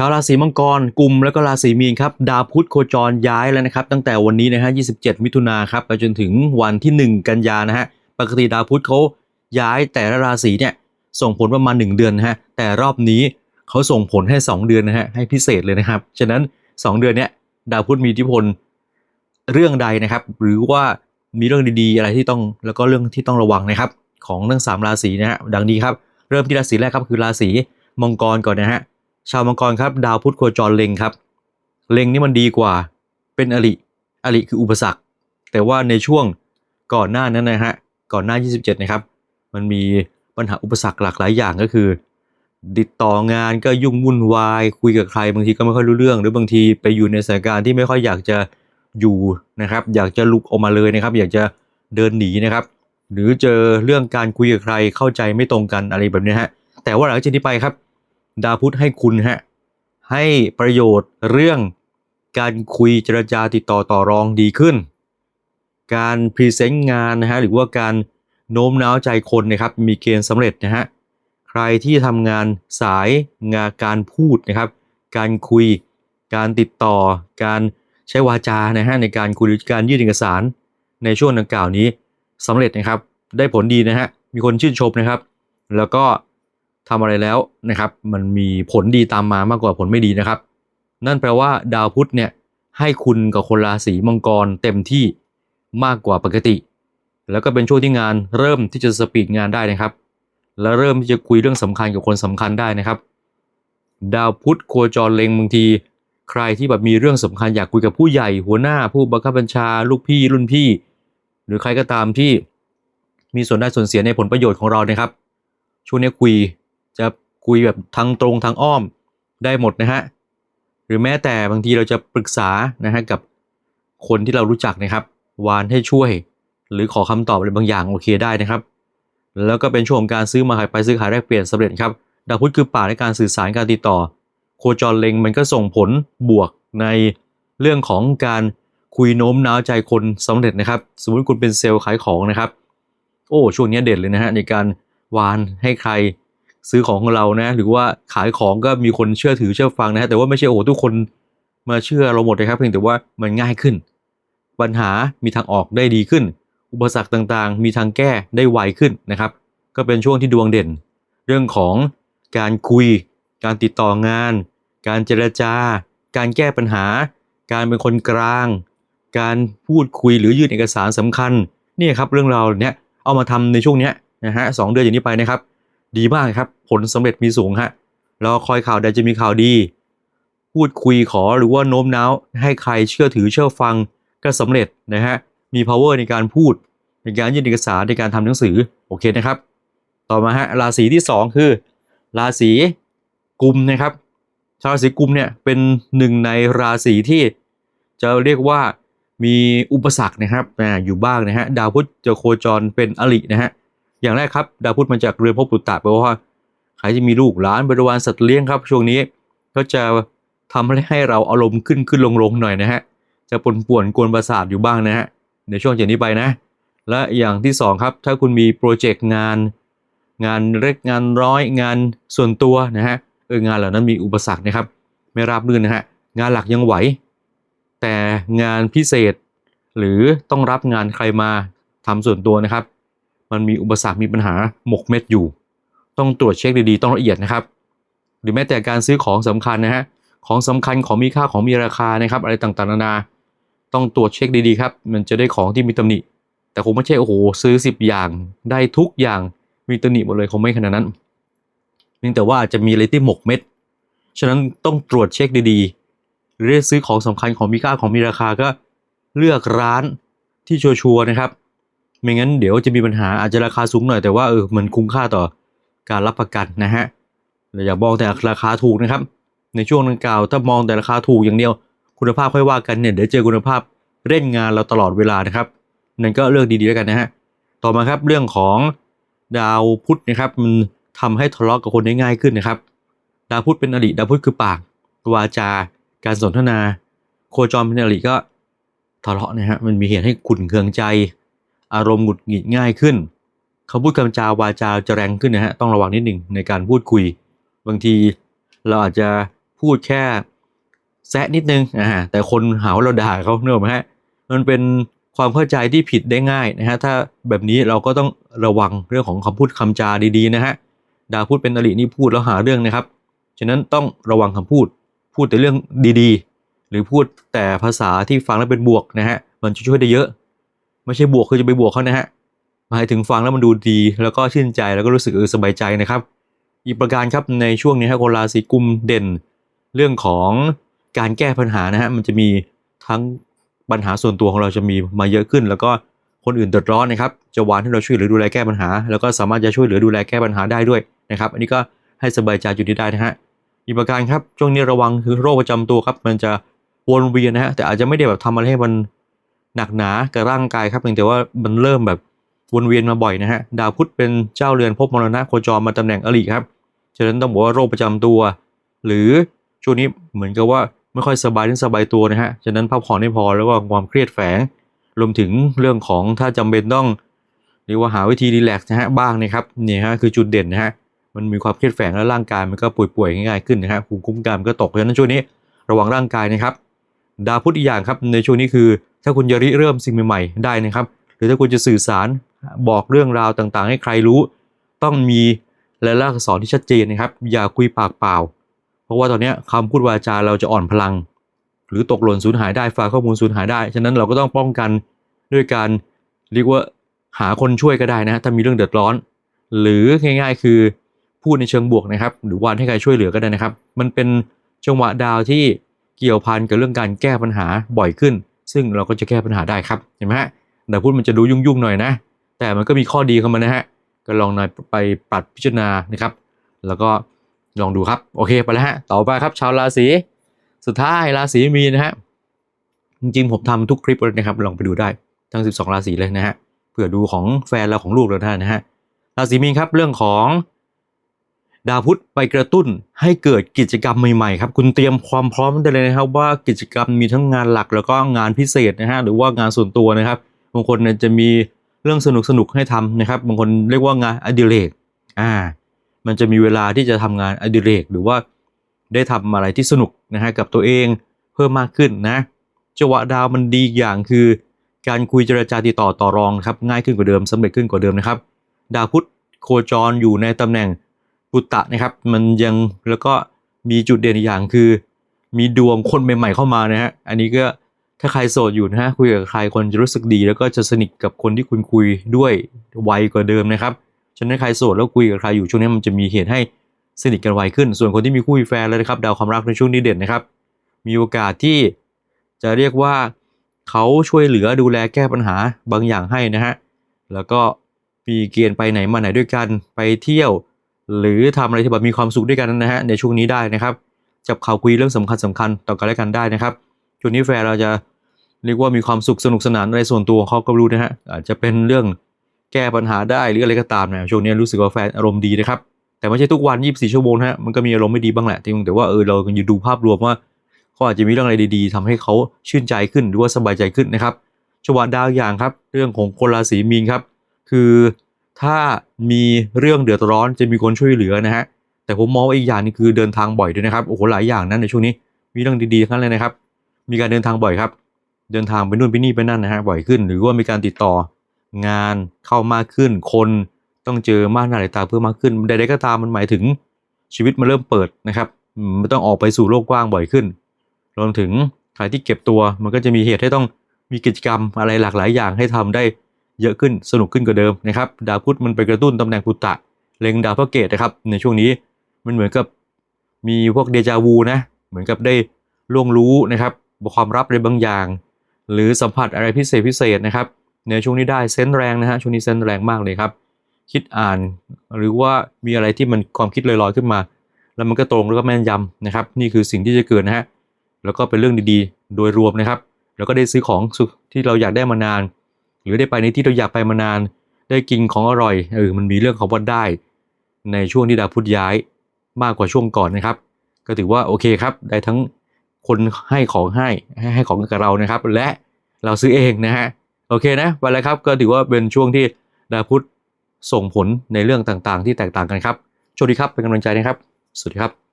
ชาวราศีมังกรกลุ่มแล้วก็ราศีมีนครับดาวพุธโคจรย้ายแล้วนะครับ ตั้งแต่วันนี้นะฮะ 27 มิถุนาครับไปจนถึงวันที่ 1 กันยานะฮะปกติดาวพุธเขาย้ายแต่ละราศีเนี่ยส่งผลประมาณ 1 เดือนนะฮะแต่รอบนี้เขาส่งผลให้ 2 เดือนนะฮะให้พิเศษเลยนะครับฉะนั้น 2 เดือนเนี้ยดาวพุธมีอิทธิพลเรื่องใดนะครับ หรือว่ามีเรื่องดีๆ อะไรที่ต้องแล้วก็เรื่องที่ต้องระวังนะครับ ของทั้งสามราศีนะฮะดังนี้ครับเริ่มที่ราศีแรกครับคือราศีมังกรก่อนนะฮะ ชาวมังกรครับ ดาวพุธโคจรเล็งครับ เล็งนี่มันดีกว่า เป็นอริอริคืออุปสรรค แต่ว่าในช่วงก่อนหน้านั้นนะฮะก่อนหน้า 27 นะครับ มันมีปัญหาอุปสรรคหลากหลายอย่างก็คือ ติดต่องานก็ยุ่งวุ่นวาย คุยกับใครบางทีก็ไม่ค่อยรู้เรื่อง หรือบางทีไปอยู่ในสถานการณ์ที่ไม่ค่อยอยากจะอยู่นะครับ อยากจะลุกออกมาเลยนะครับ อยากจะเดินหนีนะครับ หรือเจอเรื่องการคุยกับใครเข้าใจไม่ตรงกันอะไรแบบนี้ฮะแต่ว่าหลังจากนี้ไปครับ ดาวพุธให้คุณฮะให้ประโยชน์เรื่องการคุยเจรจาติดต่อต่อรองดีขึ้น การพรีเซนต์งานนะฮะหรือว่าการโน้มน้าวใจคนนะครับมีเกณฑ์สำเร็จนะฮะใครที่ทำงานสายงานการพูดนะครับ การคุยการติดต่อ การใช้วาจานะฮะในการคุยหรือการยื่นเอกสารในช่วงดังกล่าวนี้สำเร็จนะครับ ได้ผลดีนะฮะมีคนชื่นชมนะครับ แล้วก็ ทำอะไรแล้วนะครับมันมีผลดีตามมามากกว่าผลไม่ดีนะครับ นั่นแปลว่าดาวพุธเนี่ยให้คุณกับคนราศีมังกรเต็มที่มากกว่าปกติ แล้วก็เป็นช่วงที่งานเริ่มที่จะสปีดงานได้นะครับ และเริ่มที่จะคุยเรื่องสำคัญกับคนสำคัญได้นะครับ ดาวพุธโคจรเล็งบางที ใครที่แบบมีเรื่องสำคัญอยากคุยกับผู้ใหญ่ หัวหน้าผู้บังคับบัญชาลูกพี่รุ่นพี่ หรือใครก็ตามที่มีส่วนได้ส่วนเสียในผลประโยชน์ของเรานะครับ ช่วงนี้คุย จะคุยแบบทางตรงทางอ้อมได้หมดนะฮะหรือแม้แต่บางทีเราจะปรึกษานะฮะกับคนที่เรารู้จักนะครับ วานให้ช่วย หรือขอคำตอบอะไรบางอย่างโอเคได้นะครับ แล้วก็เป็นช่วงของการซื้อมาขายไปซื้อขายแลกเปลี่ยนสำเร็จครับดาวพุธคือป่าในการสื่อสารการติดต่อ โคจรเล็งมันก็ส่งผลบวกในเรื่องของการคุยโน้มน้าวใจคนสำเร็จนะครับ สมมติคุณเป็นเซลล์ขายของนะครับ โอ้ช่วงนี้เด่นเลยนะฮะในการวานให้ใคร ซื้อของของเรานะ หรือว่าขายของก็มีคนเชื่อถือเชื่อฟังนะฮะแต่ว่าไม่ใช่โอ้โหทุกคนมาเชื่อเราหมดนะครับเพียงแต่ว่ามันง่ายขึ้น ปัญหามีทางออกได้ดีขึ้น อุปสรรคต่างๆ มีทางแก้ได้ไวขึ้นนะครับ ก็เป็นช่วงที่ดวงเด่น เรื่องของการคุย การติดต่องาน การเจรจา การแก้ปัญหา การเป็นคนกลาง การพูดคุยหรือยื่นเอกสารสำคัญนี่ครับเรื่องราวเนี้ยเอามาทำในช่วงเนี้ยนะฮะสองเดือนอย่างนี้ไปนะครับ ดีมากครับ ผลสำเร็จมีสูงฮะรอคอยข่าวใดจะมีข่าวดี พูดคุยขอหรือว่าโน้มน้าวให้ใครเชื่อถือเชื่อฟังก็สำเร็จนะฮะมี power ในการพูดในการยื่นเอกสารในการทำหนังสือโอเคนะครับ ต่อมาฮะราศีที่ 2 คือ ราศีกุมนะครับ ชาวราศีกุมเนี่ยเป็นหนึ่งในราศีที่จะเรียกว่ามีอุปสรรคนะครับอยู่บ้างนะฮะดาวพุธจะโคจรเป็นอรินะฮะ อย่างแรกครับ ดาวพุธมาจากเรือนภพปุตตะแปลว่าใครที่มีลูกหลานบริวารสัตว์เลี้ยงครับ ช่วงนี้ก็จะทำให้ให้เราอารมณ์ขึ้นขึ้นลงลงหน่อยนะฮะ จะปนป่วนกวนประสาทอยู่บ้างนะฮะในช่วงจากนี้ไปนะ และอย่างที่สองครับ ถ้าคุณมีโปรเจกต์งาน งานเล็กงานร้อยงานส่วนตัวนะฮะเอองานเหล่านั้นมีอุปสรรคนะครับ ไม่ราบรื่นนะฮะงานหลักยังไหว แต่งานพิเศษ หรือต้องรับงานใครมาทำส่วนตัวนะครับ มันมีอุปสรรคมีปัญหาหมกเม็ดอยู่ ต้องตรวจเช็คดีๆ ต้องละเอียดนะครับ หรือแม้แต่การซื้อของสำคัญนะฮะของสำคัญของมีค่าของมีราคานะครับ อะไรต่างๆนานาต้องตรวจเช็คดีๆครับ มันจะได้ของที่มีตำหนิ แต่คงไม่ใช่โอ้โหซื้อ 10 อย่าง ได้ทุกอย่างมีตำหนิหมดเลยคงไม่ขนาดนั้นเพียงแต่ว่าจะมีอะไรที่หมกเม็ด ฉะนั้นต้องตรวจเช็คดีๆ หรือได้ซื้อของสำคัญของมีค่าของมีราคาก็เลือกร้านที่ชัวร์ๆนะครับ ไม่งั้นเดี๋ยวจะมีปัญหาอาจจะราคาสูงหน่อยแต่ว่าเออมันคุ้มค่าต่อการรับประกันนะฮะเราอย่ามองแต่ราคาถูกนะครับ ในช่วงดังกล่าวถ้ามองแต่ราคาถูกอย่างเดียว คุณภาพค่อยว่ากันเนี่ยเดี๋ยวเจอคุณภาพเล่นงานเราตลอดเวลานะครับนั่นก็เลือกดีๆแล้วกันนะฮะต่อมาครับเรื่องของดาวพุธนะครับมันทำให้ทะเลาะกับคนได้ง่ายขึ้นนะครับ ดาวพุธเป็นอดีตดาวพุธคือปากวาจาการสนทนา โคจรเป็นอดีตก็ทะเลาะนะฮะมันมีเหตุให้ขุ่นเคืองใจ อารมณ์หงุดหงิดง่ายขึ้นเขาพูดคำจาวาจาจะแรงขึ้นนะฮะต้องระวังนิดหนึ่งในการพูดคุย บางทีเราอาจจะพูดแค่แซะนิดนึงอ่าแต่คนหาว่าเราด่าเขาเนอะไหมฮะมันเป็นความเข้าใจที่ผิดได้ง่ายนะฮะถ้าแบบนี้เราก็ต้องระวังเรื่องของคำพูดคำจาดีๆนะฮะด่าพูดเป็นอรินี่พูดแล้วหาเรื่องนะครับฉะนั้นต้องระวังคำพูดพูดแต่เรื่องดีๆ หรือพูดแต่ภาษาที่ฟังแล้วเป็นบวกนะฮะมันจะช่วยได้เยอะ ไม่ใช่บวกคือจะไปบวกเขานะฮะหมายถึงฟังแล้วมันดูดี แล้วก็ชื่นใจแล้วก็รู้สึกเออสบายใจนะครับ อีกประการครับในช่วงนี้ฮะคนราศีกุมเด่น เรื่องของการแก้ปัญหานะฮะมันจะมีทั้งปัญหาส่วนตัวของเราจะมีมาเยอะขึ้น แล้วก็คนอื่นเดือดร้อนนะครับจะวานให้เราช่วยหลือดูแลแก้ปัญหา แล้วก็สามารถจะช่วยเหลือดูแลแก้ปัญหาได้ด้วยนะครับอันนี้ก็ให้สบายใจจุดนี้ได้นะฮะอีกประการครับช่วงนี้ระวังคือโรคประจำตัวครับมันจะวนเวียนนะฮะแต่อาจจะไม่ได้แบบทำอะไรให้มัน หนักหนากับร่างกายครับเพียงแต่ว่ามันเริ่มแบบวนเวียนมาบ่อยนะฮะดาวพุธเป็นเจ้าเรือนภพมรณะโคจรมาตำแหน่งอริครับฉะนั้นต้องบอกว่าโรคประจำตัว หรือช่วงนี้เหมือนกับว่าไม่ค่อยสบายทั้งสบายตัวนะฮะฉะนั้นพักผ่อนไม่พอแล้วก็ความเครียดแฝงรวมถึงเรื่องของถ้าจำเป็นต้องเรียกว่าหาวิธีรีแลกซ์นะฮะบ้างนะครับเนี่ยฮะคือจุดเด่นนะฮะมันมีความเครียดแฝงแล้วร่างกายมันก็ป่วยๆง่ายๆขึ้นนะฮะภูมิคุ้มกันมันก็ตกเพราะฉะนั้นช่วงนี้ระวังร่างกายนะครับ ดาวพุธอีกอย่างครับในช่วงนี้คือ ถ้าคุณจะริเริ่มสิ่งใหม่ๆได้นะครับ หรือถ้าคุณจะสื่อสารบอกเรื่องราวต่างๆ ให้ใครรู้ ต้องมีและลักษณ์อักษรที่ชัดเจนนะครับ อย่าคุยปากเปล่า เพราะว่าตอนนี้ยคำพูดวาจาเราจะอ่อนพลัง หรือตกหล่นสูญหายได้ฝากข้อมูลสูญหายได้ ฉะนั้นเราก็ต้องป้องกันด้วยการเรียกว่าหาคนช่วยก็ได้นะถ้ามีเรื่องเดือดร้อน หรือง่าย ๆ คือพูดในเชิงบวกนะครับ หรือวานให้ใครช่วยเหลือก็ได้นะครับ มันเป็นจังหวะดาวที่ เกี่ยวพันกับเรื่องการแก้ปัญหาบ่อยขึ้น ซึ่งเราก็จะแก้ปัญหาได้ครับเห็นไหมฮะดาวพุธมันจะดูยุ่งๆหน่อยนะ แต่มันก็มีข้อดีของมันนะฮะก็ลองนอยไปปรับพิจารณานะครับ แล้วก็ลองดูครับโอเคไปแล้วฮะต่อไปครับชาวราศีสุดท้ายราศีมีนนะฮะจริงๆผมทำทุกคลิปเลยนะครับ ลองไปดูได้ทั้ง 12 ราศีเลยนะฮะเผื่อดูของแฟนเราของลูกเราได้นะฮะราศีมีนครับเรื่องของ ดาวพุธไปกระตุ้นให้เกิดกิจกรรมใหม่ๆครับ คุณเตรียมความพร้อมได้เลยนะครับว่ากิจกรรมมีทั้งงานหลักแล้วก็งานพิเศษนะฮะหรือว่างานส่วนตัวนะครับบางคนเนี่ยจะมีเรื่องสนุกสนุกๆให้ทำนะครับบางคนเรียกว่างานอดิเรกอ่ามันจะมีเวลาที่จะทำงานอดิเรกหรือว่าได้ทำอะไรที่สนุกนะฮะกับตัวเองเพิ่มมากขึ้นนะจังหวะดาวมันดีอย่างคือ การคุยเจรจาติดต่อต่อรองครับง่ายขึ้นกว่าเดิมสำเร็จขึ้นกว่าเดิมนะครับ ดาวพุธโคจรอยู่ในตำแหน่ง ปุตตะนะครับ มันยังแล้วก็มีจุดเด่นอีกอย่างคือ มีดวงคนใหม่ๆเข้ามานะฮะอันนี้ก็ถ้าใครโสดอยู่นะฮะคุยกับใครคนจะรู้สึกดี แล้วก็จะสนิทกับคนที่คุณคุยด้วยไวกว่าเดิมนะครับฉะนั้นใครโสดแล้วคุยกับใครอยู่ช่วงนี้มันจะมีเหตุให้สนิทกันไวขึ้น ส่วนคนที่มีคู่มีแฟนแล้วนะครับดาวความรักในช่วงนี้เด่นนะครับ มีโอกาสที่จะเรียกว่าเขาช่วยเหลือดูแลแก้ปัญหาบางอย่างให้นะฮะแล้วก็มีเกณฑ์ไปไหนมาไหนด้วยกันไปเที่ยว หรือทำอะไรที่แบบมีความสุขด้วยกันนะฮะในช่วงนี้ได้นะครับ จับข่าวคุยเรื่องสำคัญสำคัญต่อกันและกันได้นะครับช่วงนี้แฟนเราจะเรียกว่ามีความสุขสนุกสนานอะไรส่วนตัวของเขาก็รู้นะฮะอาจจะเป็นเรื่องแก้ปัญหาได้หรืออะไรก็ตามนะช่วงนี้รู้สึกว่าแฟนอารมณ์ดีนะครับแต่ไม่ใช่ทุกวัน 24 ชั่วโมงนะฮะมันก็มีอารมณ์ไม่ดีบ้างแหละแต่ว่าเออเราอยู่ดูภาพรวมว่าเขาอาจจะมีเรื่องอะไรดีๆทำให้เขาชื่นใจขึ้นหรือว่าสบายใจขึ้นนะครับจังหวะดาวอย่างครับ เรื่องของคนราศีมีนครับ คือ ถ้ามีเรื่องเดือดร้อนจะมีคนช่วยเหลือนะฮะแต่ผมมองว่าอีกอย่างนึงคือเดินทางบ่อยด้วยนะครับโอ้โหหลายอย่างนั้นในช่วงนี้มีเรื่องดีๆทั้งนั้นเลยนะครับ มีการเดินทางบ่อยครับ เดินทางไปนู่นไปนี่ไปนั่นนะฮะบ่อยขึ้น หรือว่ามีการติดต่องานเข้ามากขึ้น คนต้องเจอมากหน้าหลายตาเพิ่มมากขึ้นใดๆก็ตามมันหมายถึงชีวิตมันเริ่มเปิดนะครับมมันต้องออกไปสู่โลกกว้างบ่อยขึ้น รวมถึงใครที่เก็บตัวมันก็จะมีเหตุให้ต้องมีกิจกรรมอะไรหลากหลายอย่างให้ทำได้ เยอะขึ้นสนุกขึ้นกว่าเดิมนะครับดาวพุธมันไปกระตุ้นตำแหน่งพุตตะเล็งดาวพระเกตนะครับในช่วงนี้มันเหมือนกับมีพวกเดจาวูนะเหมือนกับได้ล่วงรู้นะครับความลับอะไรบางอย่าง หรือสัมผัสอะไรพิเศษพิเศษนะครับในช่วงนี้ได้เซนแรงนะฮะช่วงนี้เซนแรงมากเลยครับ คิดอ่านหรือว่ามีอะไรที่มันความคิดลอยๆขึ้นมา แล้วมันก็ตรงแล้วก็แม่นยำนะครับ นี่คือสิ่งที่จะเกิดนะฮะแล้วก็เป็นเรื่องดีๆ โดยรวมนะครับ แล้วก็ได้ซื้อของที่เราอยากได้มานาน รือได้ไปในที่เราอยากไปมานาน ได้กินของอร่อยเออมันมีเรื่องของว่าได้ ในช่วงที่ดาวพุธย้ายมากกว่าช่วงก่อนนะครับ ก็ถือว่าโอเคครับ ได้ทั้งคนให้ของใหให้ให้ของกับเรานะครับ และเราซื้อเองนะฮะโอเคนะไปแล้วครับก็ถือว่าเป็นช่วงที่ดาวพุธส่งผลในเรื่องต่างๆ ที่แตกต่างกันครับโชคดีครับเป็นกำลังใจนะครับ สวัสดีครับ